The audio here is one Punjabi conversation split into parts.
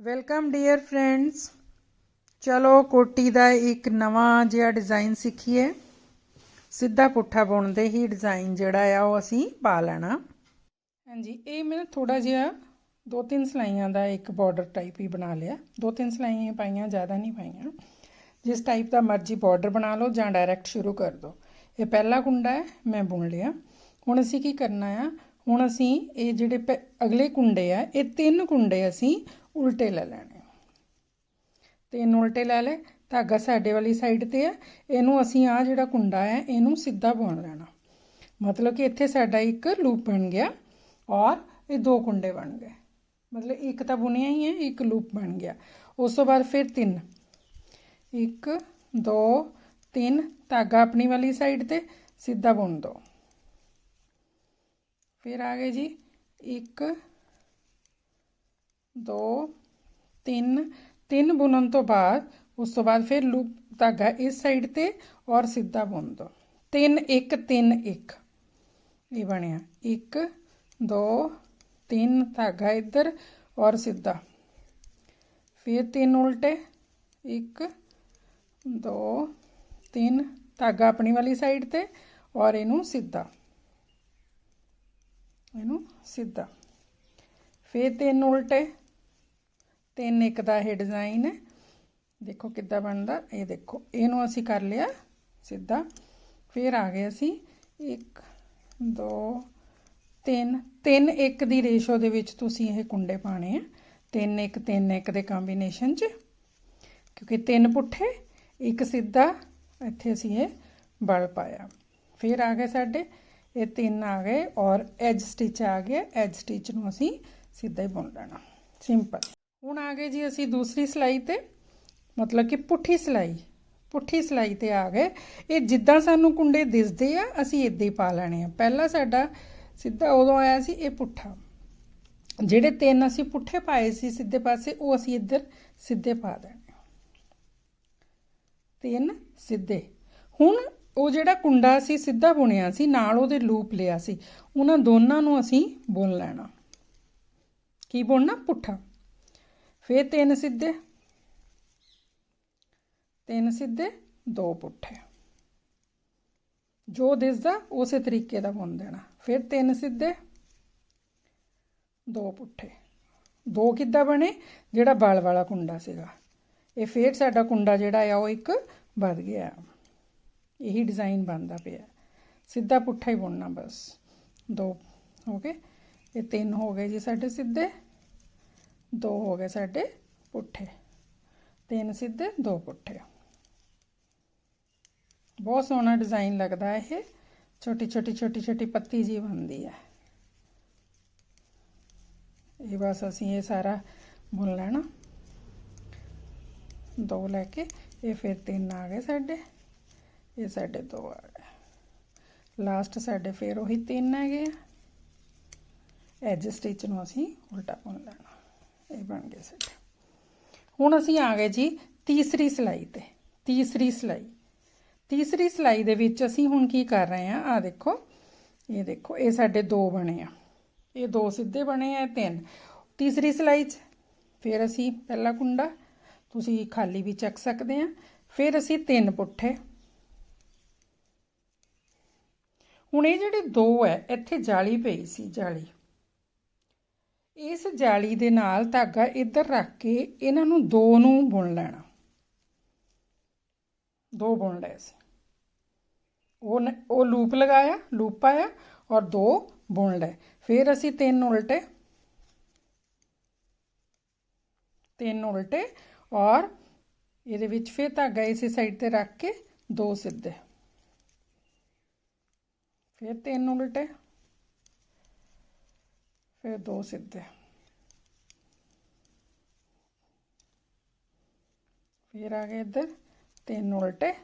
ਵੈਲਕਮ ਡੀਅਰ ਫਰੈਂਡਸ ਚਲੋ, ਕੋਟੀ ਦਾ ਇੱਕ ਨਵਾਂ ਜਿਹਾ ਡਿਜ਼ਾਈਨ ਸਿੱਖੀਏ। ਸਿੱਧਾ ਪੁੱਠਾ ਬੁਣਦੇ ਹੀ ਡਿਜ਼ਾਈਨ ਜਿਹੜਾ ਆ, ਉਹ ਅਸੀਂ ਪਾ ਲੈਣਾ। ਹਾਂਜੀ, ਇਹ ਮੈਂ ਥੋੜਾ ਜਿਹਾ ਦੋ ਤਿੰਨ ਸਲਾਈਆਂ ਦਾ ਇੱਕ ਬਾਰਡਰ ਟਾਈਪ ਹੀ ਬਣਾ ਲਿਆ। ਦੋ ਤਿੰਨ ਸਲਾਈਆਂ ਪਾਈਆਂ, ਜ਼ਿਆਦਾ ਨਹੀਂ ਪਾਈਆਂ। ਜਿਸ ਟਾਈਪ ਦਾ ਮਰਜ਼ੀ ਬਾਰਡਰ ਬਣਾ ਲਓ ਜਾਂ ਡਾਇਰੈਕਟ ਸ਼ੁਰੂ ਕਰ ਦਿਓ। ਇਹ ਪਹਿਲਾ ਕੁੰਡਾ ਹੈ, ਮੈਂ ਬੁਣ ਲਿਆ। ਹੁਣ ਅਸੀਂ ਕੀ ਕਰਨਾ ਆ? ਹੁਣ ਅਸੀਂ ਇਹ ਜਿਹੜੇ ਪ- ਅਗਲੇ ਕੁੰਡੇ ਆ, ਇਹ ਤਿੰਨ ਕੁੰਡੇ ਅਸੀਂ ਉਲਟੇ ਲੈ ਲੈਣੇ ਤਿੰਨ ਉਲਟੇ ਲੈ ਲੈ ਧਾਗਾ ਸਾਡੇ ਵਾਲੀ ਸਾਈਡ ਤੇ ਹੈ ਇਹਨੂੰ ਅਸੀਂ ਆ ਜਿਹੜਾ ਕੁੰਡਾ ਹੈ ਇਹਨੂੰ ਸਿੱਧਾ ਬੁਣ ਲੈਣਾ। ਮਤਲਬ ਕਿ ਇੱਥੇ ਸਾਡਾ ਇੱਕ ਲੂਪ ਬਣ ਗਿਆ ਔਰ ਇਹ ਦੋ ਕੁੰਡੇ ਬਣ ਗਏ। ਮਤਲਬ ਇੱਕ ਤਾਂ ਬੁਣਿਆ ਹੀ ਹੈ ਇੱਕ ਲੂਪ ਬਣ ਗਿਆ। ਉਸ ਤੋਂ ਬਾਅਦ ਫਿਰ ਤਿੰਨ। ਇੱਕ, ਦੋ, ਤਿੰਨ, ਧਾਗਾ ਆਪਣੀ ਵਾਲੀ ਸਾਈਡ ਤੇ, ਸਿੱਧਾ ਬੁਣ ਦੋ। ਫਿਰ ਆ ਗਏ ਜੀ, ਇੱਕ ਦੋ ਤਿੰਨ ਤਿੰਨ ਬੁਣਨ ਤੋਂ ਬਾਅਦ ਉਸ ਤੋਂ ਬਾਅਦ ਫਿਰ ਲੂਪ ਧਾਗਾ ਇਸ ਸਾਈਡ ਤੇ ਔਰ ਸਿੱਧਾ ਬੁਣ ਦੋ ਤਿੰਨ ਇੱਕ ਤਿੰਨ ਇੱਕ ਇਹ ਬਣਿਆ ਇੱਕ ਦੋ ਤਿੰਨ ਧਾਗਾ ਇੱਧਰ ਔਰ ਸਿੱਧਾ ਫਿਰ ਤਿੰਨ ਉਲਟੇ ਇੱਕ ਦੋ ਤਿੰਨ ਧਾਗਾ ਆਪਣੀ ਵਾਲੀ ਸਾਈਡ ਤੇ ਔਰ ਇਹਨੂੰ ਸਿੱਧਾ ਇਹਨੂੰ ਸਿੱਧਾ ਫਿਰ ਤਿੰਨ ਉਲਟੇ ਤਿੰਨ, ਇੱਕ ਦਾ ਇਹ ਡਿਜ਼ਾਈਨ ਹੈ। ਦੇਖੋ ਕਿੱਦਾਂ ਬਣਦਾ, ਇਹ ਦੇਖੋ। ਇਹਨੂੰ ਅਸੀਂ ਕਰ ਲਿਆ ਸਿੱਧਾ। ਫਿਰ ਆ ਗਏ ਅਸੀਂ 1 2 3 3 1 ਦੀ ਰੇਸ਼ੋ ਦੇ ਵਿੱਚ ਤੁਸੀਂ ਇਹ ਕੁੰਡੇ ਪਾਣੇ ਆ। 3 1 3 1 ਦੇ ਕੰਬੀਨੇਸ਼ਨ 'ਚ। ਕਿਉਂਕਿ ਤਿੰਨ ਪੁੱਠੇ, ਇੱਕ ਸਿੱਧਾ, ਇੱਥੇ ਅਸੀਂ ਇਹ ਬਲ ਪਾਇਆ। ਫਿਰ ਆ ਗਏ ਸਾਡੇ, ਇਹ ਤਿੰਨ ਆ ਗਏ ਔਰ ਐਜ ਸਟਿਚ ਆ ਗਿਆ। ਐਜ ਸਟਿਚ ਨੂੰ ਅਸੀਂ ਸਿੱਧਾ ਹੀ ਬੁਣ ਲੈਣਾ। ਸਿੰਪਲ ਹੁਣ ਆ ਗਏ ਜੀ ਅਸੀਂ ਦੂਸਰੀ ਸਿਲਾਈ ਤੇ, ਮਤਲਬ ਕਿ ਪੁੱਠੀ ਸਿਲਾਈ ਪੁੱਠੀ ਸਿਲਾਈ ਤੇ ਆ ਗਏ। ਇਹ ਜਿੱਦਾਂ ਸਾਨੂੰ ਕੁੰਡੇ ਦਿਸਦੇ ਆ, ਅਸੀਂ ਇਦਾਂ ਹੀ ਪਾ ਲੈਣੇ ਆ। ਪਹਿਲਾ ਸਾਡਾ ਸਿੱਧਾ ਉਦੋਂ ਆਇਆ ਸੀ ਇਹ ਪੁੱਠਾ। ਜਿਹੜੇ ਤਿੰਨ ਅਸੀਂ ਪੁੱਠੇ ਪਾਏ ਸੀ ਸਿੱਧੇ ਪਾਸੇ, ਉਹ ਅਸੀਂ ਇੱਧਰ ਸਿੱਧੇ ਪਾ ਦੇਣੇ। ਤਿੰਨ ਸਿੱਧੇ। ਹੁਣ ਉਹ ਜਿਹੜਾ ਕੁੰਡਾ ਸੀ ਸਿੱਧਾ ਬੁਣਿਆ ਸੀ, ਨਾਲ ਉਹਦੇ ਲੂਪ ਲਿਆ ਸੀ, ਉਹਨਾਂ ਦੋਨਾਂ ਨੂੰ ਅਸੀਂ ਬੁਣ ਲੈਣਾ। ਕੀ ਬੁਣਨਾ? ਪੁੱਠਾ। ਫਿਰ ਤਿੰਨ ਸਿੱਧੇ। ਤਿੰਨ ਸਿੱਧੇ, ਦੋ ਪੁੱਠੇ। ਜੋ ਦਿਸਦਾ, ਉਸੇ ਤਰੀਕੇ ਦਾ ਬੁਣ ਦੇਣਾ। ਫਿਰ ਤਿੰਨ ਸਿੱਧੇ, ਦੋ ਪੁੱਠੇ। ਦੋ ਕਿੱਦਾਂ ਬਣੇ? ਜਿਹੜਾ ਬਲ ਵਾਲਾ ਕੁੰਡਾ ਸੀਗਾ। ਇਹ ਫੇਰ ਸਾਡਾ ਕੁੰਡਾ ਜਿਹੜਾ ਆ, ਉਹ ਇੱਕ ਵੱਧ ਗਿਆ। ਇਹੀ ਡਿਜ਼ਾਈਨ ਬਣਦਾ ਪਿਆ। ਸਿੱਧਾ ਪੁੱਠਾ ਹੀ ਬੁਣਨਾ ਬਸ। ਦੋ, ਹੋ ਗਏ? ਇਹ ਤਿੰਨ ਹੋ ਗਏ ਜੀ ਸਾਡੇ ਸਿੱਧੇ। ਦੋ ਹੋ ਗਏ ਸਾਡੇ ਪੁੱਠੇ। ਤਿੰਨ ਸਿੱਧੇ, ਦੋ ਪੁੱਠੇ। ਬਹੁਤ ਸੋਹਣਾ ਡਿਜ਼ਾਈਨ ਲੱਗਦਾ ਇਹ। ਛੋਟੀ ਛੋਟੀ ਛੋਟੀ ਛੋਟੀ ਪੱਤੀ ਜੀ ਬਣਦੀ ਹੈ। ਇਹ ਬਸ ਅਸੀਂ ਇਹ ਸਾਰਾ ਬੁਣ ਲੈਣਾ। ਦੋ ਲੈ ਕੇ, ਇਹ ਫਿਰ ਤਿੰਨ ਆ ਗਏ ਸਾਡੇ। ਇਹ ਸਾਡੇ ਦੋ ਆ ਗਏ। ਲਾਸਟ ਸਾਡੇ ਫਿਰ ਉਹੀ ਤਿੰਨ ਹੈਗੇ ਆ। ਐਜ ਸਟਿਚ ਨੂੰ ਅਸੀਂ ਉਲਟਾ ਬੁਣ ਲੈਣਾ। ਇਹ ਬਣ ਗਏ ਸਾਡੇ। ਹੁਣ ਅਸੀਂ ਆ ਗਏ ਜੀ ਤੀਸਰੀ ਸਿਲਾਈ ਤੇ, ਤੀਸਰੀ ਸਿਲਾਈ। ਤੀਸਰੀ ਸਿਲਾਈ ਦੇ ਵਿੱਚ ਅਸੀਂ ਹੁਣ ਕੀ ਕਰ ਰਹੇ ਆ ਆ ਦੇਖੋ, ਇਹ ਦੇਖੋ, ਇਹ ਸਾਡੇ ਦੋ ਬਣੇ ਆ। ਇਹ ਦੋ ਸਿੱਧੇ ਬਣੇ ਆ ਤਿੰਨ। ਤੀਸਰੀ ਸਿਲਾਈ 'ਚ ਫਿਰ ਅਸੀਂ ਪਹਿਲਾ ਕੁੰਡਾ, ਤੁਸੀਂ ਖਾਲੀ ਵੀ ਚੱਕ ਸਕਦੇ ਆ। ਫਿਰ ਅਸੀਂ ਤਿੰਨ ਪੁੱਠੇ। ਹੁਣ ਇਹ ਜਿਹੜੇ ਦੋ ਹੈ, ਇੱਥੇ ਜਾਲੀ ਪਈ ਸੀ, ਜਾਲੀ। ਇਸ ਜਾਲੀ ਦੇ ਨਾਲ ਧਾਗਾ ਇੱਧਰ ਰੱਖ ਕੇ ਇਹਨਾਂ ਨੂੰ ਦੋ ਨੂੰ ਬੁਣ ਲੈਣਾ। ਦੋ ਬੁਣ ਲਏ ਸੀ। ਉਹ ਉਹ ਲੂਪ ਲਗਾਇਆ, ਲੂਪ ਪਾਇਆ ਔਰ ਦੋ ਬੁਣ ਲਏ। ਫਿਰ ਅਸੀਂ ਤਿੰਨ ਉਲਟੇ ਤਿੰਨ ਉਲਟੇ ਔਰ ਇਹਦੇ ਵਿੱਚ ਫਿਰ ਧਾਗਾ ਇਸੇ ਸਾਈਡ ਤੇ ਰੱਖ ਕੇ ਦੋ ਸਿੱਧੇ। ਫਿਰ ਤਿੰਨ ਉਲਟੇ। ਫਿਰ ਦੋ ਸਿੱਧੇ। ਫਿਰ ਆ ਗਏ ਇੱਧਰ, ਤਿੰਨ ਉਲਟੇ।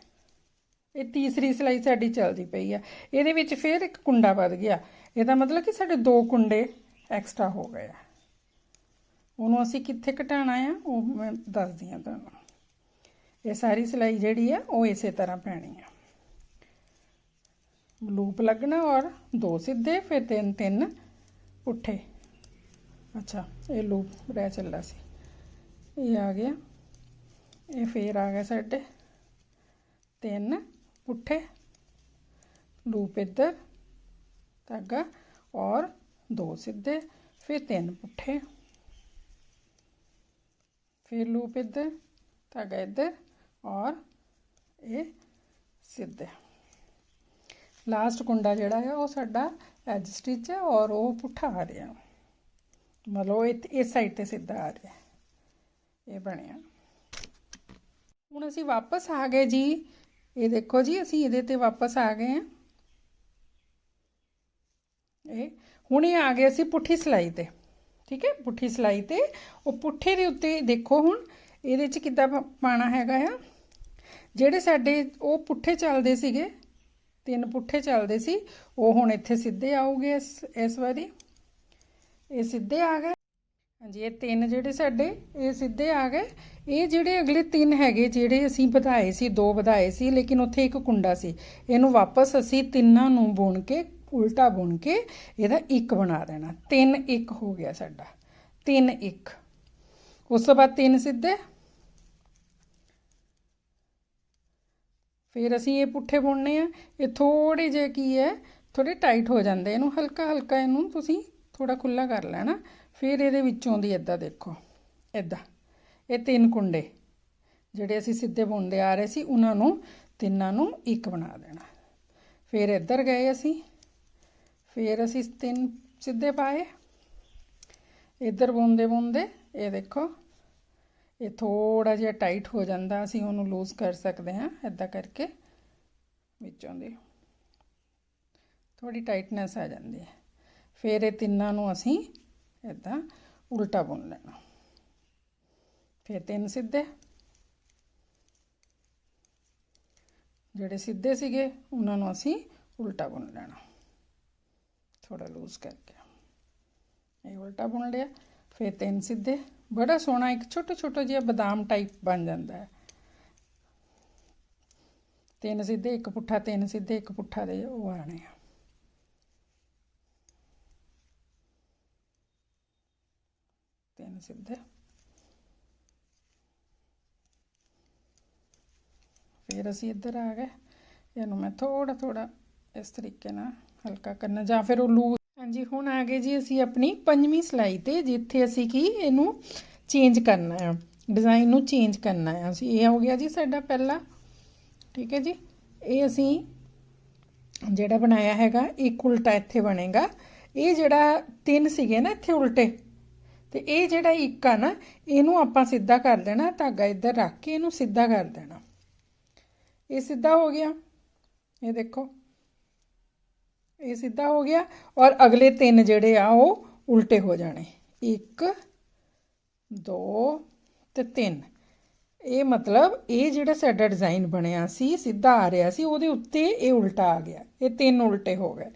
ਇਹ ਤੀਸਰੀ ਸਿਲਾਈ ਸਾਡੀ ਚੱਲਦੀ ਪਈ ਆ। ਇਹਦੇ ਵਿੱਚ ਫਿਰ ਇੱਕ ਕੁੰਡਾ ਵੱਧ ਗਿਆ। ਇਹਦਾ ਮਤਲਬ ਕਿ ਸਾਡੇ ਦੋ ਕੁੰਡੇ ਐਕਸਟਰਾ ਹੋ ਗਏ ਆ। ਉਹਨੂੰ ਅਸੀਂ ਕਿੱਥੇ ਘਟਾਣਾ ਆ, ਉਹ ਮੈਂ ਦੱਸਦੀ ਆ ਤੁਹਾਨੂੰ। ਇਹ ਸਾਰੀ ਸਿਲਾਈ ਜਿਹੜੀ ਆ, ਉਹ ਇਸੇ ਤਰ੍ਹਾਂ ਪੈਣੀ ਆ। ਲੂਪ ਲੱਗਣਾ ਔਰ ਦੋ ਸਿੱਧੇ, ਫਿਰ ਤਿੰਨ ਤਿੰਨ ਪੁੱਠੇ। ਅੱਛਾ, ਇਹ ਲੂਪ ਰਹਿ ਚੱਲਾ ਸੀ। ਇਹ ਆ ਗਿਆ, ਇਹ ਫੇਰ ਆ ਗਿਆ ਸਾਡੇ ਤਿੰਨ ਪੁੱਠੇ ਲੂਪ ਇੱਧਰ, ਧਾਗਾ, ਔਰ ਦੋ ਸਿੱਧੇ, ਫਿਰ ਤਿੰਨ ਪੁੱਠੇ। ਫਿਰ ਲੂਪ ਇੱਧਰ, ਧਾਗਾ ਇੱਧਰ, ਔਰ ਇਹ ਸਿੱਧੇ। ਲਾਸਟ ਕੁੰਡਾ ਜਿਹੜਾ ਹੈ ਉਹ ਸਾਡਾ ਐਜ ਸਟਿਚ ਹੈ ਔਰ ਉਹ ਪੁੱਠਾ ਆ ਰਿਹਾ। ਮਤਲਬ ਉਹ ਇਹ ਇਸ ਸਾਈਡ ਤੇ ਸਿੱਧਾ ਆ ਰਿਹਾ। ਇਹ ਬਣਿਆ। ਹੁਣ ਅਸੀਂ ਵਾਪਸ ਆ ਗਏ ਜੀ। ਇਹ ਦੇਖੋ ਜੀ, ਅਸੀਂ ਇਹਦੇ ਤੇ ਵਾਪਸ ਆ ਗਏ ਹਾਂ। ਇਹ, ਹੁਣ ਇਹ ਆ ਗਏ ਅਸੀਂ ਪੁੱਠੀ ਸਿਲਾਈ ਤੇ। ਠੀਕ ਹੈ? ਪੁੱਠੀ ਸਿਲਾਈ ਤੇ। ਉਹ ਪੁੱਠੇ ਦੇ ਉੱਤੇ ਦੇਖੋ ਹੁਣ, ਇਹਦੇ ਚ ਕਿੱਦਾਂ ਪਾ- ਪਾਣਾ ਹੈਗਾ ਆ। ਜਿਹੜੇ ਸਾਡੇ ਉਹ ਪੁੱਠੇ ਚੱਲਦੇ ਸੀਗੇ, ਤਿੰਨ ਪੁੱਠੇ ਚੱਲਦੇ ਸੀ, ਉਹ ਹੁਣ ਇੱਥੇ ਸਿੱਧੇ ਆਉਗੇ ਇਸ ਇਸ ਵਾਰੀ। ਇਹ ਸਿੱਧੇ ਆ ਗਏ। ਹਾਂਜੀ, ਇਹ ਤਿੰਨ ਜਿਹੜੇ ਸਾਡੇ, ਇਹ ਸਿੱਧੇ ਆ ਗਏ। ਇਹ ਜਿਹੜੇ ਅਗਲੇ ਤਿੰਨ ਹੈਗੇ, ਜਿਹੜੇ ਅਸੀਂ ਵਧਾਏ ਸੀ, ਦੋ ਵਧਾਏ ਸੀ, ਲੇਕਿਨ ਉੱਥੇ ਇੱਕ ਕੁੰਡਾ ਸੀ। ਇਹਨੂੰ ਵਾਪਸ ਅਸੀਂ ਤਿੰਨਾਂ ਨੂੰ ਬੁਣ ਕੇ, ਉਲਟਾ ਬੁਣ ਕੇ ਇਹਦਾ ਇੱਕ ਬਣਾ ਦੇਣਾ। ਤਿੰਨ ਇੱਕ ਹੋ ਗਿਆ ਸਾਡਾ। ਤਿੰਨ ਇੱਕ। ਉਸ ਤੋਂ ਬਾਅਦ ਤਿੰਨ ਸਿੱਧੇ। ਫਿਰ ਅਸੀਂ ਇਹ ਪੁੱਠੇ ਬੁਣਨੇ ਆ। ਇਹ ਥੋੜੇ ਜਿਹੇ ਕੀ ਹੈ ਥੋੜੇ ਟਾਈਟ ਹੋ ਜਾਂਦੇ ਇਹਨੂੰ ਹਲਕਾ ਹਲਕਾ ਇਹਨੂੰ ਤੁਸੀਂ ਥੋੜਾ ਖੁੱਲਾ ਕਰ ਲੈਣਾ। ਫਿਰ ਇਹਦੇ ਵਿੱਚੋਂ ਦੀ ਇਦਾਂ ਦੇਖੋ ਇਦਾਂ ਇਹ ਤਿੰਨ ਕੁੰਡੇ, ਜਿਹੜੇ ਅਸੀਂ ਸਿੱਧੇ ਬੁਣਦੇ ਆ ਰਹੇ ਸੀ, ਉਹਨਾਂ ਨੂੰ ਤਿੰਨਾਂ ਨੂੰ ਇੱਕ ਬਣਾ ਦੇਣਾ। ਫਿਰ ਇੱਧਰ ਗਏ ਅਸੀਂ। ਫਿਰ ਅਸੀਂ ਤਿੰਨ ਸਿੱਧੇ ਪਾਏ। ਇੱਧਰ ਬੁਣਦੇ ਬੁਣਦੇ ਇਹ ਦੇਖੋ, ਇਹ ਥੋੜਾ ਜਿਹਾ ਟਾਈਟ ਹੋ ਜਾਂਦਾ, ਅਸੀਂ ਉਹਨੂੰ ਲੂਜ਼ ਕਰ ਸਕਦੇ ਹਾਂ ਇਦਾਂ ਕਰਕੇ ਵਿੱਚੋਂ ਦੀ। ਥੋੜੀ ਟਾਈਟਨੈਸ ਆ ਜਾਂਦੀ ਹੈ। ਫਿਰ ਇਹ ਤਿੰਨਾਂ ਨੂੰ ਅਸੀਂ ਇਦਾਂ ਉਲਟਾ ਬੁਣ ਲੈਣਾ। ਫਿਰ ਤਿੰਨ ਸਿੱਧੇ। ਜਿਹੜੇ ਸਿੱਧੇ ਸੀਗੇ, ਉਹਨਾਂ ਨੂੰ ਅਸੀਂ ਉਲਟਾ ਬੁਣ ਲੈਣਾ। ਥੋੜਾ ਲੂਜ਼ ਕਰਕੇ। ਇਹ ਉਲਟਾ ਬੁਣ ਲਿਆ। ਫਿਰ ਤਿੰਨ ਸਿੱਧੇ। ਬੜਾ ਸੋਹਣਾ ਇੱਕ ਛੋਟਾ ਛੋਟਾ ਜਿਹਾ ਬਦਾਮ ਟਾਈਪ ਬਣ ਜਾਂਦਾ ਹੈ। ਤਿੰਨ ਸਿੱਧੇ, ਇੱਕ ਪੁੱਠਾ, ਤਿੰਨ ਸਿੱਧੇ, ਇੱਕ ਪੁੱਠਾ ਦੇ ਉਹ ਆਣੇ ਆ। ਤਿੰਨ ਸਿੱਧੇ। ਫਿਰ ਅਸੀਂ ਇੱਧਰ ਆ ਗਏ। ਇਹਨੂੰ ਮੈਂ ਥੋੜਾ ਥੋੜਾ ਇਸ ਤਰੀਕੇ ਨਾਲ ਹਲਕਾ ਕਰਨਾ, ਜਾਂ ਫਿਰ ਉਹ ਲੂ ਹਾਂਜੀ, ਹੁਣ ਆ ਗਏ ਜੀ ਅਸੀਂ ਆਪਣੀ ਪੰਜਵੀਂ ਸਲਾਈ ਤੇ, ਜਿੱਥੇ ਅਸੀਂ ਕੀ ਇਹਨੂੰ ਚੇਂਜ ਕਰਨਾ ਹੈ ਡਿਜ਼ਾਈਨ ਨੂੰ ਚੇਂਜ ਕਰਨਾ ਹੈ ਅਸੀਂ ਇਹ ਹੋ ਗਿਆ ਜੀ ਸਾਡਾ ਪਹਿਲਾ। ਠੀਕ ਹੈ ਜੀ? ਇਹ ਅਸੀਂ ਜਿਹੜਾ ਬਣਾਇਆ ਹੈਗਾ, ਇੱਕ ਉਲਟਾ ਇੱਥੇ ਬਣੇਗਾ। ਇਹ ਜਿਹੜਾ ਤਿੰਨ ਸੀਗੇ ਨਾ ਇੱਥੇ ਉਲਟੇ ਤੇ ਇਹ ਜਿਹੜਾ ਇੱਕ ਆ ਨਾ, ਇਹਨੂੰ ਆਪਾਂ ਸਿੱਧਾ ਕਰ ਦੇਣਾ, ਧਾਗਾ ਇੱਧਰ ਰੱਖ ਕੇ ਇਹਨੂੰ ਸਿੱਧਾ ਕਰ ਦੇਣਾ। ਇਹ ਸਿੱਧਾ ਹੋ ਗਿਆ। ਇਹ ਦੇਖੋ। ਇਹ ਸਿੱਧਾ ਹੋ ਗਿਆ ਔਰ ਅਗਲੇ ਤਿੰਨ ਜਿਹੜੇ ਆ, ਉਹ ਉਲਟੇ ਹੋ ਜਾਣੇ। 1 2 ਤੇ 3 ਇਹ ਮਤਲਬ ਇਹ ਜਿਹੜਾ ਸਾਡਾ ਡਿਜ਼ਾਈਨ ਬਣਿਆ ਸੀ, ਸਿੱਧਾ ਆ ਰਿਹਾ ਸੀ, ਉਹਦੇ ਉੱਤੇ ਇਹ ਉਲਟਾ ਆ ਗਿਆ। ਇਹ ਤਿੰਨ ਉਲਟੇ ਹੋ ਗਏ।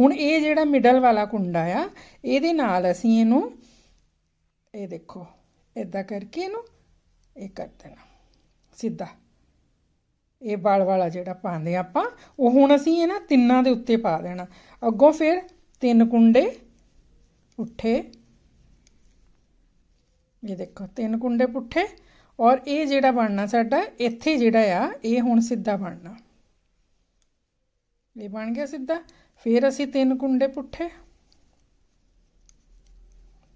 ਹੁਣ ਇਹ ਜਿਹੜਾ ਮਿਡਲ ਵਾਲਾ ਕੁੰਡਾ ਆ, ਇਹਦੇ ਨਾਲ ਅਸੀਂ ਇਹਨੂੰ ਇਹ ਦੇਖੋ ਇਦਾਂ ਕਰਕੇ ਇਹਨੂੰ ਇਹ ਕਰ ਦੇਣਾ, ਸਿੱਧਾ। ਇਹ ਵਾਲ ਵਾਲਾ ਜਿਹੜਾ ਪਾਉਂਦੇ ਆਪਾਂ, ਉਹ ਹੁਣ ਅਸੀਂ ਇਹ ਨਾ ਤਿੰਨਾਂ ਦੇ ਉੱਤੇ ਪਾ ਦੇਣਾ। ਅੱਗੋਂ ਫਿਰ ਤਿੰਨ ਕੁੰਡੇ ਪੁੱਠੇ, ਇਹ ਦੇਖੋ, ਤਿੰਨ ਕੁੰਡੇ ਪੁੱਠੇ, ਔਰ ਇਹ ਜਿਹੜਾ ਬਣਨਾ ਸਾਡਾ, ਇੱਥੇ ਜਿਹੜਾ ਆ, ਇਹ ਹੁਣ ਸਿੱਧਾ ਬਣਨਾ। ਇਹ ਬਣ ਗਿਆ ਸਿੱਧਾ। ਫਿਰ ਅਸੀਂ ਤਿੰਨ ਕੁੰਡੇ ਪੁੱਠੇ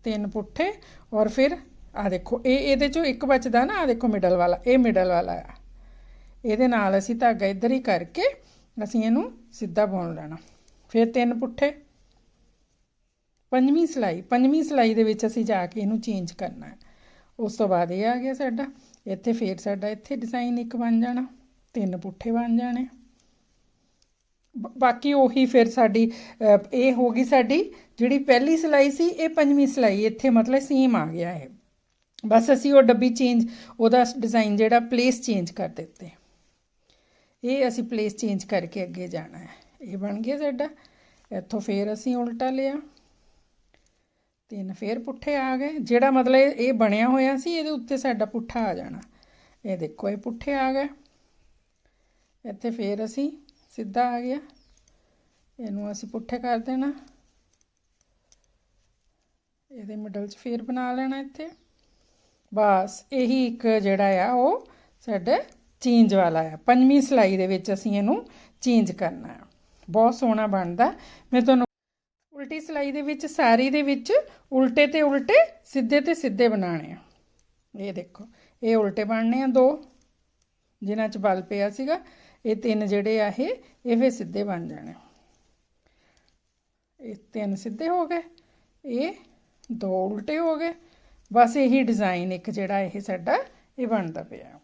ਤਿੰਨ ਪੁੱਠੇ ਔਰ ਫਿਰ ਆ ਦੇਖੋ, ਇਹ ਇਹਦੇ ਚੋਂ ਇੱਕ ਬਚਦਾ ਨਾ ਆ ਦੇਖੋ ਮਿਡਲ ਵਾਲਾ, ਇਹ ਮਿਡਲ ਵਾਲਾ ਆ। ਇਹਦੇ ਨਾਲ ਅਸੀਂ ਧਾਗਾ ਇੱਧਰ ਹੀ ਕਰਕੇ ਅਸੀਂ ਇਹਨੂੰ ਸਿੱਧਾ ਬੁਣ ਲੈਣਾ। ਫਿਰ ਤਿੰਨ ਪੁੱਠੇ। ਪੰਜਵੀਂ ਸਲਾਈ ਪੰਜਵੀਂ ਸਲਾਈ ਦੇ ਵਿੱਚ ਅਸੀਂ ਜਾ ਕੇ ਇਹਨੂੰ ਚੇਂਜ ਕਰਨਾ ਹੈ। ਉਸ ਤੋਂ ਬਾਅਦ ਇਹ ਆ ਗਿਆ ਸਾਡਾ। ਇੱਥੇ ਫੇਰ ਸਾਡਾ ਇੱਥੇ ਡਿਜ਼ਾਈਨ ਇੱਕ ਬਣ ਜਾਣਾ। ਤਿੰਨ ਪੁੱਠੇ ਬਣ ਜਾਣੇ। ਬਾਕੀ ਉਹੀ ਫਿਰ ਸਾਡੀ ਇਹ ਹੋ ਗਈ ਸਾਡੀ ਜਿਹੜੀ ਪਹਿਲੀ ਸਿਲਾਈ ਸੀ, ਇਹ ਪੰਜਵੀਂ ਸਿਲਾਈ, ਇੱਥੇ ਮਤਲਬ ਸੇਮ ਆ ਗਿਆ ਇਹ। ਬਸ ਅਸੀਂ ਉਹ ਡੱਬੀ ਚੇਂਜ ਉਹਦਾ ਡਿਜ਼ਾਈਨ ਜਿਹੜਾ ਪਲੇਸ ਚੇਂਜ ਕਰ ਦਿੱਤੇ। ਇਹ ਅਸੀਂ ਪਲੇਸ ਚੇਂਜ ਕਰਕੇ ਅੱਗੇ ਜਾਣਾ ਹੈ। ਇਹ ਬਣ ਗਿਆ ਸਾਡਾ। ਇੱਥੋਂ ਫੇਰ ਅਸੀਂ ਉਲਟਾ ਲਿਆ। ਤਿੰਨ ਫੇਰ ਪੁੱਠੇ ਆ ਗਏ। ਜਿਹੜਾ ਮਤਲਬ ਇਹ ਬਣਿਆ ਹੋਇਆ ਸੀ, ਇਹਦੇ ਉੱਤੇ ਸਾਡਾ ਪੁੱਠਾ ਆ ਜਾਣਾ। ਇਹ ਦੇਖੋ, ਇਹ ਪੁੱਠੇ ਆ ਗਏ। ਇੱਥੇ ਫੇਰ ਅਸੀਂ ਸਿੱਧਾ ਆ ਗਿਆ। ਇਹਨੂੰ ਅਸੀਂ ਪੁੱਠੇ ਕਰ ਦੇਣਾ। ਇਹਦੇ ਮਿਡਲ 'ਚ ਫੇਰ ਬਣਾ ਲੈਣਾ ਇੱਥੇ। ਬਸ ਇਹੀ ਇੱਕ ਜਿਹੜਾ ਆ, ਉਹ ਸਾਡਾ ਚੇਂਜ ਵਾਲਾ ਆ। ਪੰਜਵੀਂ ਸਲਾਈ ਦੇ ਵਿੱਚ ਅਸੀਂ ਇਹਨੂੰ ਚੇਂਜ ਕਰਨਾ ਹੈ ਬਹੁਤ ਸੋਹਣਾ ਬਣਦਾ। ਮੈਂ ਤੁਹਾਨੂੰ ਉਲਟੀ ਸਲਾਈ ਦੇ ਵਿੱਚ, ਸਾਰੀ ਦੇ ਵਿੱਚ ਉਲਟੇ ਤੇ ਉਲਟੇ, ਸਿੱਧੇ ਤੇ ਸਿੱਧੇ ਬਣਾਉਣੇ ਆ। ਇਹ ਦੇਖੋ, ਇਹ ਉਲਟੇ ਬਣਨੇ ਆ ਦੋ, ਜਿਨ੍ਹਾਂ 'ਚ ਬਲ ਪਿਆ ਸੀਗਾ। ਇਹ ਤਿੰਨ ਜਿਹੜੇ ਆ ਇਹ ਇਹ ਫੇ ਸਿੱਧੇ ਬਣ ਜਾਣੇ। ਇਹ ਤਿੰਨ ਸਿੱਧੇ ਹੋ ਗਏ, ਇਹ ਦੋ ਉਲਟੇ ਹੋ ਗਏ, ਬਸ ਇਹੀ ਡਿਜ਼ਾਈਨ ਇੱਕ ਜਿਹੜਾ ਇਹ ਸਾਡਾ ਇਹ ਬਣਦਾ ਪਿਆ।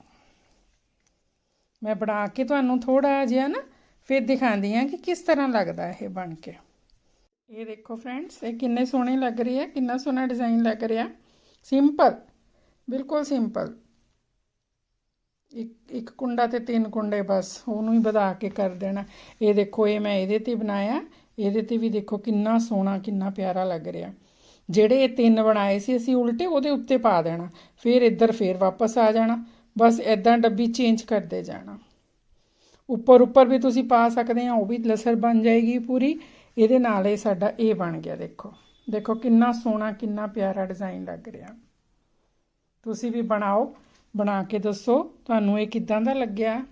ਮੈਂ ਬਣਾ ਕੇ ਤੁਹਾਨੂੰ ਥੋੜਾ ਜਿਹਾ ਨਾ ਫਿਰ ਦਿਖਾਉਂਦੀ ਆ ਕਿ ਕਿਸ ਤਰ੍ਹਾਂ ਲੱਗਦਾ ਇਹ ਬਣ ਕੇ। ਇਹ ਦੇਖੋ ਫਰੈਂਡਸ ਇਹ ਕਿੰਨੇ ਸੋਹਣੇ ਲੱਗ ਰਹੀ ਹੈ ਕਿੰਨਾ ਸੋਹਣਾ ਡਿਜ਼ਾਈਨ ਲੱਗ ਰਿਹਾ। ਸਿੰਪਲ ਬਿਲਕੁਲ ਸਿੰਪਲ ਇੱਕ ਇੱਕ ਕੁੰਡਾ ਤੇ ਤਿੰਨ ਕੁੰਡੇ ਬਸ, ਉਹਨੂੰ ਹੀ ਵਧਾ ਕੇ ਕਰ ਦੇਣਾ। ਇਹ ਦੇਖੋ, ਇਹ ਮੈਂ ਇਹਦੇ ਤੇ ਬਣਾਇਆ। ਇਹਦੇ ਤੇ ਵੀ ਦੇਖੋ ਕਿੰਨਾ ਸੋਹਣਾ, ਕਿੰਨਾ ਪਿਆਰਾ ਲੱਗ ਰਿਹਾ। ਜਿਹੜੇ ਇਹ ਤਿੰਨ ਬਣਾਏ ਸੀ, ਅਸੀਂ ਉਲਟੇ ਉਹਦੇ ਉੱਤੇ ਪਾ ਦੇਣਾ। ਫਿਰ ਇੱਧਰ ਫਿਰ ਵਾਪਸ ਆ ਜਾਣਾ। ਬਸ ਐਦਾਂ ਡੱਬੀ ਚੇਂਜ ਕਰਦੇ ਜਾਣਾ। ਉੱਪਰ ਉੱਪਰ ਵੀ ਤੁਸੀਂ ਪਾ ਸਕਦੇ ਆ, ਉਹ ਵੀ ਲਸਰ ਬਣ ਜਾਏਗੀ ਪੂਰੀ। ਇਹਦੇ ਨਾਲ ਇਹ ਸਾਡਾ ਇਹ ਬਣ ਗਿਆ, ਦੇਖੋ। ਦੇਖੋ ਕਿੰਨਾ ਸੋਹਣਾ, ਕਿੰਨਾ ਪਿਆਰਾ ਡਿਜ਼ਾਈਨ ਲੱਗ ਰਿਹਾ। ਤੁਸੀਂ ਵੀ ਬਣਾਓ। ਬਣਾ ਕੇ ਦੱਸੋ, ਤੁਹਾਨੂੰ ਇਹ ਕਿੱਦਾਂ ਦਾ ਲੱਗਿਆ?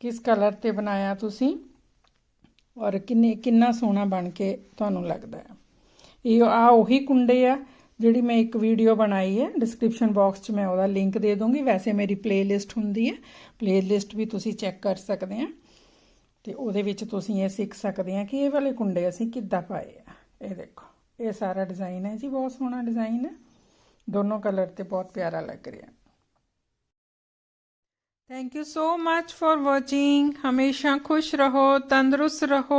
ਕਿਸ ਕਲਰ ਤੇ ਬਣਾਇਆ ਤੁਸੀਂ? ਔਰ ਕਿੰਨੇ, ਕਿੰਨਾ ਸੋਹਣਾ ਬਣ ਕੇ ਤੁਹਾਨੂੰ ਲੱਗਦਾ ਹੈ? ਇਹ ਆ, ਉਹੀ ਕੁੰਡੇ ਆ ਜਿਹੜੀ ਮੈਂ ਇੱਕ ਵੀਡੀਓ ਬਣਾਈ ਹੈ। ਡਿਸਕ੍ਰਿਪਸ਼ਨ ਬਾਕਸ 'ਚ ਮੈਂ ਉਹਦਾ ਲਿੰਕ ਦੇ ਦੂੰਗੀ ਵੈਸੇ ਮੇਰੀ ਪਲੇਲਿਸਟ ਹੁੰਦੀ ਹੈ। ਪਲੇਲਿਸਟ ਵੀ ਤੁਸੀਂ ਚੈੱਕ ਕਰ ਸਕਦੇ ਆ। ਤੇ ਉਹਦੇ ਵਿੱਚ ਤੁਸੀਂ ਇਹ ਸਿੱਖ ਸਕਦੇ ਆ ਕਿ ਇਹ ਵਾਲੇ ਕੁੰਡੇ ਅਸੀਂ ਕਿੱਦਾਂ ਪਾਏ ਆ। ਇਹ ਦੇਖੋ, ਇਹ ਸਾਰਾ ਡਿਜ਼ਾਈਨ ਹੈ ਜੀ, ਬਹੁਤ ਸੋਹਣਾ ਡਿਜ਼ਾਈਨ ਹੈ। ਦੋਨੋਂ ਕਲਰ ਤੇ ਬਹੁਤ ਪਿਆਰਾ ਲੱਗ ਰਿਹਾ। Thank you so much for watching ਹਮੇਸ਼ਾ ਖੁਸ਼ ਰਹੋ ਤੰਦਰੁਸਤ ਰਹੋ